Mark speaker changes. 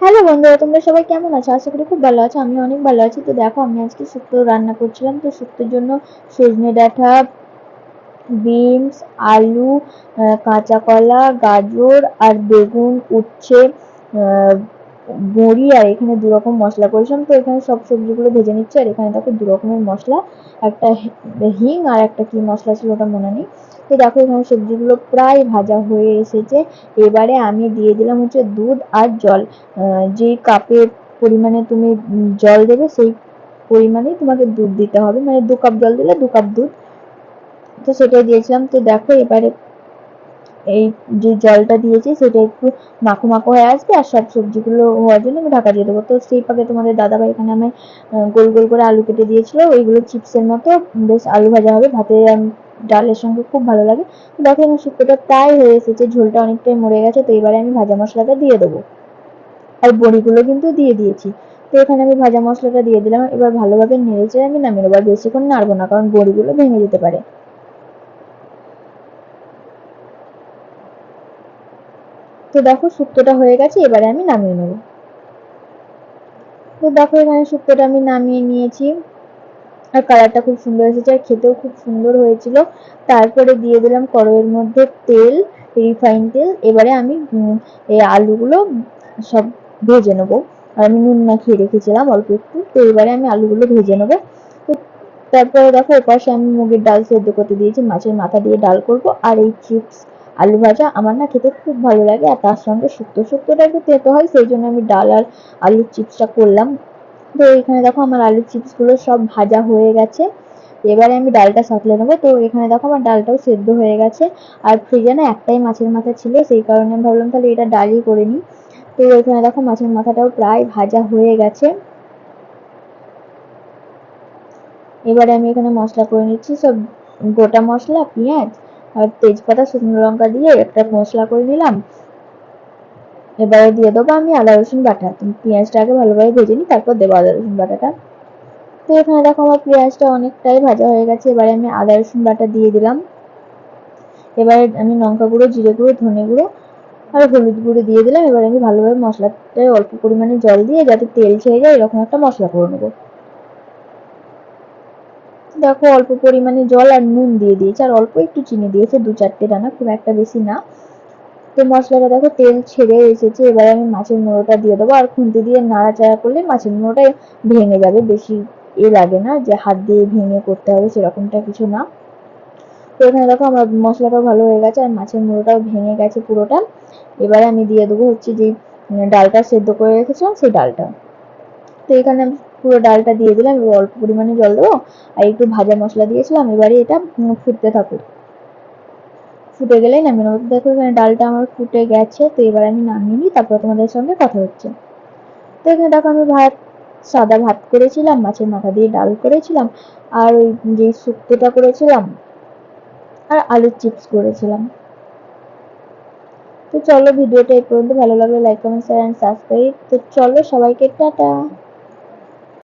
Speaker 1: Hello বন্ধুরা, তোমরা সবাই কেমন আছো? আশা করি খুব ভালো আছো আমি অনেক ভালো আছি। তো দেখো, আমি আজকে শুক্তো রান্না করছিলাম, তো শুক্তোর জন্য সজনে ডাঁটা, বিনস, আলু কাঁচা কলা, গাজর আর বেগুন উচ্ছে বড়ি আর এখানে দু রকম মশলা করেছিলাম, তো এখানে সব সবজিগুলো ভেজে নিচ্ছি আর এখানে দেখো দু রকমের মশলা, একটা হিং আর একটা কি মশলা ছিল ওটা মনে নেই। তো দেখো এখানে সবজিগুলো প্রায় ভাজা হয়ে এসেছে, এবারে আমি দিয়ে দিলাম হচ্ছে দুধ আর জল। যে কাপের পরিমাণে তুমি জল দেবে সেই পরিমাণেই তোমাকে দুধ দিতে হবে মানে দু কাপ জল দিলে দু কাপ দুধ। তো সেটাই দিয়েছিলাম, তো দেখো এবারে এই যে জলটা দিয়েছি, সেটা একটু মাখো মাখো হয়ে আসবে আর সব সবজিগুলো হওয়ার জন্য আমি ঢাকা দিয়ে দেবো। তো সেই পাকে তোমাদের দাদাভাই এখানে আমি গোল গোল করে আলু কেটে দিয়েছিল। ওইগুলো চিপসের মতো, বেশ আলু ভাজা হবে। ভাতে ডালের সঙ্গে খুব ভালো লাগে। দেখো আমার শুক্তোটা প্রায় হয়ে এসেছে, ঝোলটা অনেকটাই মরে গেছে। তো এবারে আমি ভাজা মশলাটা দিয়ে দেবো। আর বড়িগুলো কিন্তু দিয়ে দিয়েছি। তো এখানে আমি ভাজা মশলাটা দিয়ে দিলাম। এবার ভালোভাবে নেড়েচেড়ে আমি নামিয়ে নেব। আর বেশিক্ষণ নাড়বো না, কারণ বড়িগুলো ভেঙে যেতে পারে। তো দেখো শুক্তোটা হয়ে গেছে, এবারে আমি নামিয়ে নেব। তো দেখো এখানে শুক্তোটা আমি নামিয়ে নিয়েছি। আর কালারটা খুব সুন্দর এসেছে, আর খেতেও খুব সুন্দর হয়েছিল। তারপরে দিয়ে দিলাম কড়াইয়ের মধ্যে তেল রিফাইন তেল। এবারে আমি এই আলুগুলো সব ভেজে নেব। আর আমি নুন মাখিয়ে রেখেছিলাম অল্প একটু, তো এবারে আমি আলুগুলো ভেজে নেব। তো তারপরে দেখো ওপাশে আমি মুগের ডাল সেদ্ধ করতে দিয়েছি, মাছের মাথা দিয়ে ডাল করব। আর এই চিপস আলু ভাজা আমার না খেতে খুব ভালো লাগে আর তার সঙ্গে শুক্তো শুক্তোটা একটু তেতো হয়, সেই জন্য আমি ডাল আর আলুর চিপসটা করলাম। তো এখানে দেখো আমার আলুর চিপসগুলো সব ভাজা হয়ে গেছে। এবারে আমি ডালটা সাঁতলে নেব। তো এখানে দেখো আমার ডালটাও সেদ্ধ হয়ে গেছে। আর ফ্রিজে না একটাই মাছের মাথা ছিল, সেই কারণে আমি ভাবলাম তাহলে এটা ডালই করে নিই। তো এখানে দেখো মাছের মাথাটাও প্রায় ভাজা হয়ে গেছে। এবারে আমি এখানে মশলা করে নিচ্ছি, সব গোটা মশলা, পেঁয়াজ আর তেজপাতা, শুকনো লঙ্কা দিয়ে একটা মশলা করে নিলাম। এবারে দিয়ে দেবো আমি আদা, রসুন বাটা। তুমি পেঁয়াজটা আগে ভালোভাবে ভেজে নিই তারপর দেবো আদা, রসুন বাটাটা। তো এখানে দেখো আমার পেঁয়াজটা অনেকটাই ভাজা হয়ে গেছে। এবারে আমি আদা, রসুন বাটা দিয়ে দিলাম। এবারে আমি লঙ্কা গুঁড়ো, জিরে গুঁড়ো, ধনে গুঁড়ো আর হলুদ গুঁড়ো দিয়ে দিলাম। এবারে আমি ভালোভাবে মশলাটায় অল্প পরিমাণে জল দিয়ে যাতে তেল ছেড়ে যায়, এরকম একটা মশলা করে নেব। দেখো অল্প পরিমাণে জল আর নুন দিয়ে দিয়েছে, আর অল্প একটু চিনি দিয়েছে, দু চারটে দানা খুব একটা বেশি না। তো মশলাটা দেখো তেল ছেড়ে এসেছে, এবার আমি মাছের মুড়োটা দিয়ে দেবো, আর খুন্তি দিয়ে নাড়াচাড়া করলে মাছের মুড়োটা ভেঙে যাবে, বেশি এ লাগে না, যে হাত দিয়ে ভেঙে করতে হবে সেরকমটা কিছু না। তো এখানে দেখো আমার মশলাটাও ভালো হয়ে গেছে, আর মাছের মুড়োটাও ভেঙে গেছে পুরোটা। এবারে আমি দিয়ে দেবো হচ্ছে যে ডালটা সেদ্ধ করে রেখেছিলাম সেই ডালটা। তো এখানে পুরো ডালটা দিয়ে দিলাম, এবার অল্প পরিমাণে জল দেবো। আর একটু ভাজা মশলা দিয়েছিলাম, এবারে এটা ফুটতে থাকুক। ফুটে গেলেই নামিয়ে নেব। দেখো এখানে ডালটা আমার ফুটে গেছে, তো এবার আমি নামিয়ে নিই, তারপর তোমাদের সঙ্গে কথা হচ্ছে। তো এখানে দেখো আমি ভাত, সাদা ভাত করেছিলাম, মাছের মাথা দিয়ে ডাল করেছিলাম, আর ওই যে শুক্তোটা করেছিলাম, আর আলুর চিপস করেছিলাম। তো চলো ভিডিওটা এই পর্যন্ত, ভালো লাগলে like comment share and subscribe তো চলো সবাইকে টাটা।